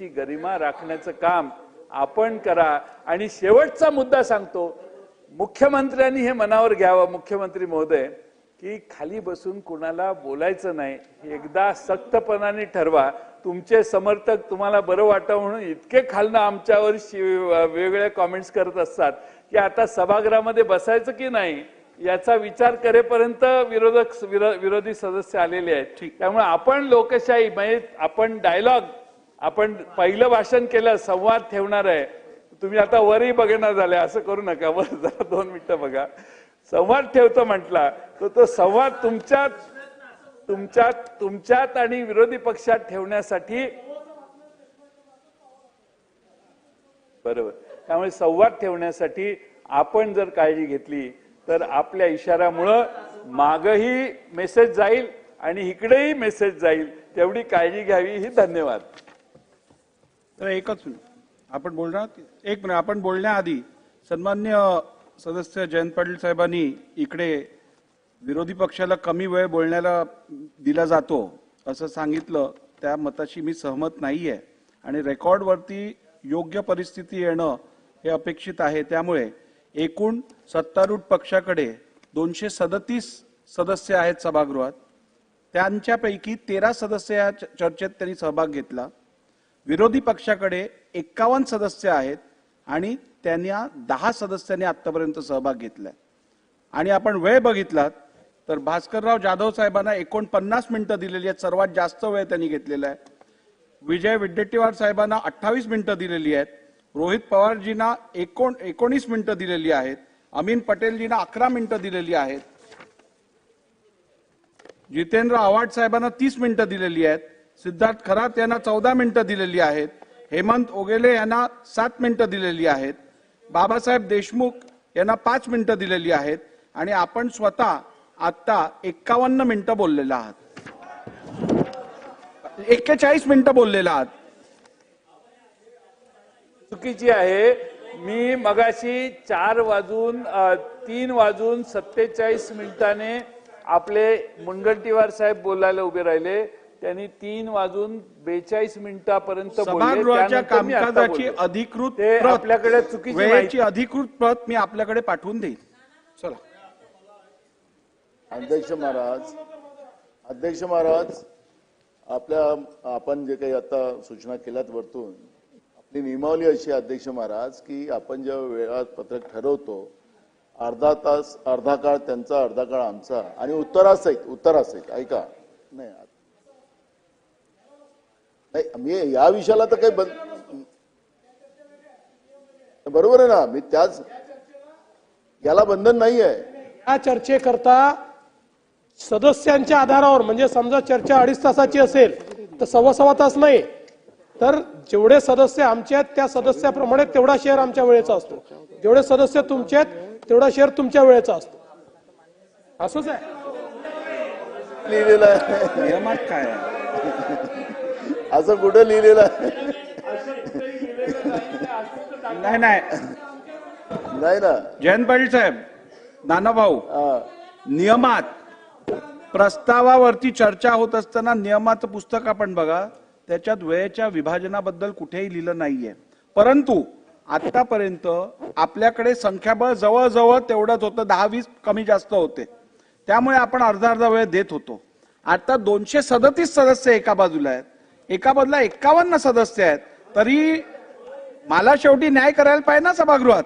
संसदेची गरिमा राखण्याचं काम आपण करा. आणि शेवटचा मुद्दा सांगतो मुख्यमंत्र्यांनी हे मनावर घ्यावं मुख्यमंत्री महोदय की खाली बसून कुणाला बोलायचं नाही एकदा सक्तपणाने ठरवा. तुमचे समर्थक तुम्हाला बरं वाटावं म्हणून इतके खालनं आमच्यावर शिव- वेगवेगळे कॉमेंट्स करत असतात की आता सभागृहामध्ये बसायचं की नाही याचा विचार करेपर्यंत विरोधक विरो- विरोधी सदस्य आलेले आहेत. त्यामुळे आपण लोकशाही म्हणजे आपण डायलॉग आपण पहिलं भाषण केलं संवाद ठेवणार आहे. तुम्ही आता वरही बघणार झाले असं करू नका. वर जरा दोन मिनिटं बघा. संवाद ठेवतो म्हटला तर तो संवाद तुमच्यात तुमच्यात तुमच्यात आणि विरोधी पक्षात ठेवण्यासाठी बरोबर. त्यामुळे संवाद ठेवण्यासाठी आपण जर काळजी घेतली तर आपल्या इशाऱ्यामुळं मागही मेसेज जाईल आणि इकडेही मेसेज जाईल. तेवढी काळजी घ्यावी ही धन्यवाद. तर एकच मिनिट. आपण बोलणार एक मिनिट. आपण बोलण्याआधी सन्मान्य सदस्य जयंत पाटील साहेबांनी इकडे विरोधी पक्षाला कमी वेळ बोलण्याला दिला जातो असं सांगितलं. त्या मताशी मी सहमत नाही आहे आणि रेकॉर्डवरती योग्य परिस्थिती येणं हे अपेक्षित आहे. त्यामुळे एकूण सत्तारूढ पक्षाकडे दोनशे सदतीस सदस्य आहेत सभागृहात. त्यांच्यापैकी तेरा सदस्य या च- चर्चेत त्यांनी सहभाग घेतला. विरोधी पक्षाकडे एक्कावन्न सदस्य आहेत आणि त्यांना दहा सदस्यांनी आतापर्यंत सहभाग घेतलाय. आणि आपण वेळ बघितलात तर भास्करराव जाधव साहेबांना एकोणपन्नास मिनिटं दिलेली आहेत सर्वात जास्त वेळ त्यांनी घेतलेला आहे. विजय विड्डेट्टीवार साहेबांना अठ्ठावीस मिनिटं दिलेली आहेत. रोहित पवारजींना एकोण एकोणीस मिनिटं दिलेली आहेत. अमीन पटेलजींना अकरा मिनिटं दिलेली आहेत. जितेंद्र आव्हाड साहेबांना तीस मिनिटं दिलेली आहेत. सिद्धार्थ खरात यांना चौदा मिनिटं दिलेली आहेत. हेमंत ओगेले यांना सात मिनिटं दिलेली आहेत. बाबासाहेब देशमुख यांना पाच मिनिटं दिलेली आहेत. आणि आपण स्वतः आता एक्कावन्न मिनिटं बोललेला आहात. एक्केचाळीस मिनिटं बोललेला आहात. चुकीची आहे मी मगाशी चार वाजून तीन वाजून सत्तेचाळीस मिनिटाने आपले मुनगंटीवार साहेब बोलायला उभे राहिले. त्यांनी तीन वाजून बेचाळीस मिनिटापर्यंत बोलले. सभागृहाच्या कामकाजाची. अधिकृत ते आपल्याकडे चुकीची अधिकृत प्रत मी आपल्याकडे पाठवून देईन चला अध्यक्ष महाराज अध्यक्ष महाराज आपल्या आपण जे काही आता सूचना केल्यात वरतून आपली नियमावली अशी अध्यक्ष महाराज की आपण जेव्हा वेळापत्रक ठरवतो अर्धा तास अर्धा काळ त्यांचा अर्धा काळ आमचा आणि उत्तरासहित उत्तरासहित ऐका नाही नाही मी या विषयाला तर काही बंद बरोबर आहे ना मी त्याच याला बंधन नाही आहे या चर्चेकरता सदस्यांच्या आधारावर म्हणजे समजा चर्चा अडीच तासाची असेल तर सव्वा सव्वा तास नाही. तर जेवढे सदस्य आमचे आहेत त्या सदस्याप्रमाणे तेवढा शेअर आमच्या वेळेचा असतो. जेवढे सदस्य तुमचे आहेत तेवढा शेअर तुमच्या वेळेचा असतो. असंच आहे. लिहिलेलं आहे. नियमात काय आहे? असं कुठं लिहिलेलं आहे? नाही नाही. नाही ना? जयंत पाटील साहेब नाना भाऊ. नियमात प्रस्तावावरती चर्चा होत असताना नियमाचं पुस्तक आपण बघा त्याच्यात वेळेच्या विभाजनाबद्दल कुठेही लिहिलं नाहीये. परंतु आतापर्यंत आपल्याकडे संख्याबळ जवळजवळ तेवढंच होतं दहा वीस कमी जास्त होते. त्यामुळे आपण अर्धा अर्धा वेळ देत होतो. आता दोनशे सदतीस सदस्य एका बाजूला आहेत. एका बाजूला एक्कावन्न सदस्य आहेत. तरी मला शेवटी न्याय करायला पाहिजे ना सभागृहात?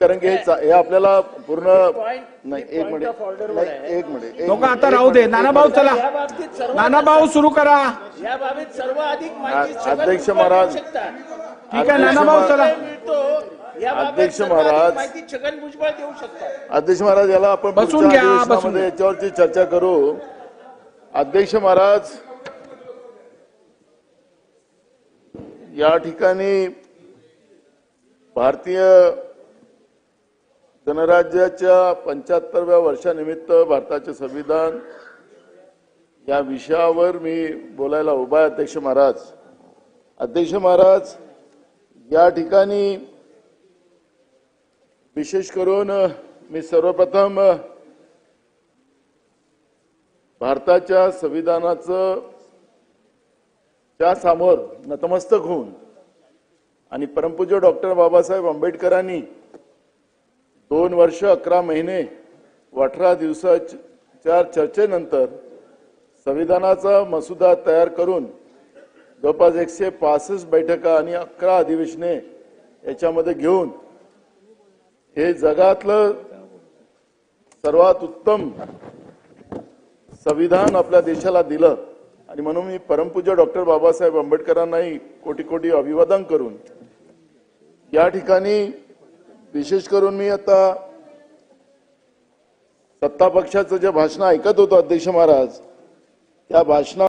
कारण की हे आपल्याला पूर्ण नाही एक मिनिट. नाही एक मिनिट लोक आता राहू दे. मिनिट, नाना एक भाऊ मिनिट. चला. या बाबतीत सर्व नाना भाऊ सुरू करा. या बाबतीत आ- छगन अध्यक्ष महाराज. ठीक आहे नाना भाऊ चला. अध्यक्ष महाराज. माहिती छगन भुजबळ देऊ शकतात अध्यक्ष महाराज याला आपण बसून पुढच्या घ्या, अधिवेशनामध्ये बसून घ्या. याच्यावरची चर्चा करू अध्यक्ष महाराज या ठिकाणी भारतीय गणराज्याच्या पंच्याहत्तरव्या वर्षानिमित्त भारताचे संविधान या विषयावर मी बोलायला उभा आहे अध्यक्ष महाराज अध्यक्ष महाराज या ठिकाणी विशेष करून मी सर्वप्रथम भारताच्या संविधानाचं त्या समोर नतमस्तक होऊन आणि परमपूज्य डॉक्टर बाबासाहेब आंबेडकरांनी दोन वर्ष अकरा महिने व अठरा दिवसाच्या चर्चेनंतर संविधानाचा मसुदा तयार करून जवळपास एकशे पासष्ट बैठका आणि अकरा अधिवेशने याच्यामध्ये घेऊन हे जगातलं सर्वात उत्तम संविधान आपल्या देशाला दिलं. आणि म्हणून मी परमपूज्य डॉक्टर बाबासाहेब आंबेडकरांनाही कोटी कोटी अभिवादन करून या ठिकाणी विशेष करून मी आता सत्ता पक्षाचं जे भाषण ऐकत होतो अध्यक्ष महाराज त्या भाषणा